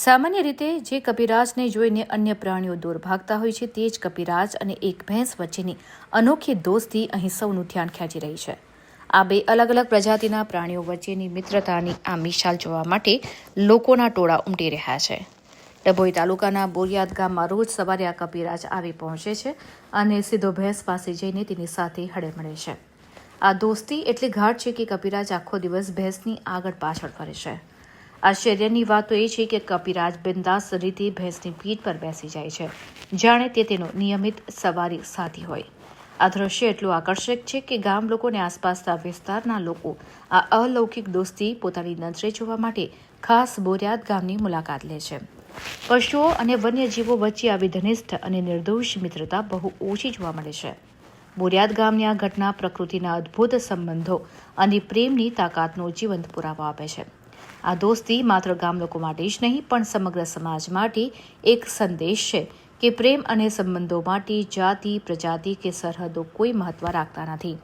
સામાન્ય રીતે જે કપિરાજને જોઈને અન્ય પ્રાણીઓ દૂર ભાગતા હોય છે, તે જ કપિરાજ અને એક ભેંસ વચ્ચેની અનોખી દોસ્તી અહીં સૌનું ધ્યાન ખેંચી રહી છે. આ બે અલગ અલગ પ્રજાતિના પ્રાણીઓ વચ્ચેની મિત્રતાની આ મિશાલ જોવા માટે લોકોના ટોળા ઉમટી રહ્યા છે. ડભોઈ તાલુકાના બોરિયાદ ગામમાં રોજ સવારે આ કપિરાજ આવી પહોંચે છે અને સીધો ભેંસ પાસે જઈને તેની સાથે હળે છે. આ દોસ્તી એટલી ગાઢ છે કે કપિરાજ આખો દિવસ ભેંસની આગળ પાછળ ફરે છે. આશ્ચર્યની વાત તો એ છે કે કપિરાજ બિંદાસ રીતે ભેંસની પીઠ પર બેસી જાય છે. જાણે તે તેનો નિયમિત સવારી સાથી હોય. આ દ્રશ્ય એટલું આકર્ષક છે કે ગામ લોકોને આસપાસના વિસ્તારના લોકો આ અલૌકિક દોસ્તી પોતાની નજરે જોવા માટે ખાસ બોરિયાદ ગામની મુલાકાત લે છે. પશુઓ અને વન્યજીવો વચ્ચે આવી ઘનિષ્ઠ અને નિર્દોષ મિત્રતા બહુ ઓછી જોવા મળે છે. બોરિયાદ ગામની આ ઘટના પ્રકૃતિના અદ્ભુત સંબંધો અને પ્રેમની તાકાતનો જીવંત પુરાવો આપે છે. આ દોસ્તી માત્ર ગામ લોકો માટે જ નહીં, પણ સમગ્ર સમાજ માટે એક સંદેશ છે કે પ્રેમ અને સંબંધો માટે જાતિ, પ્રજાતિ કે સરહદો કોઈ મહત્વ રાખતા નથી.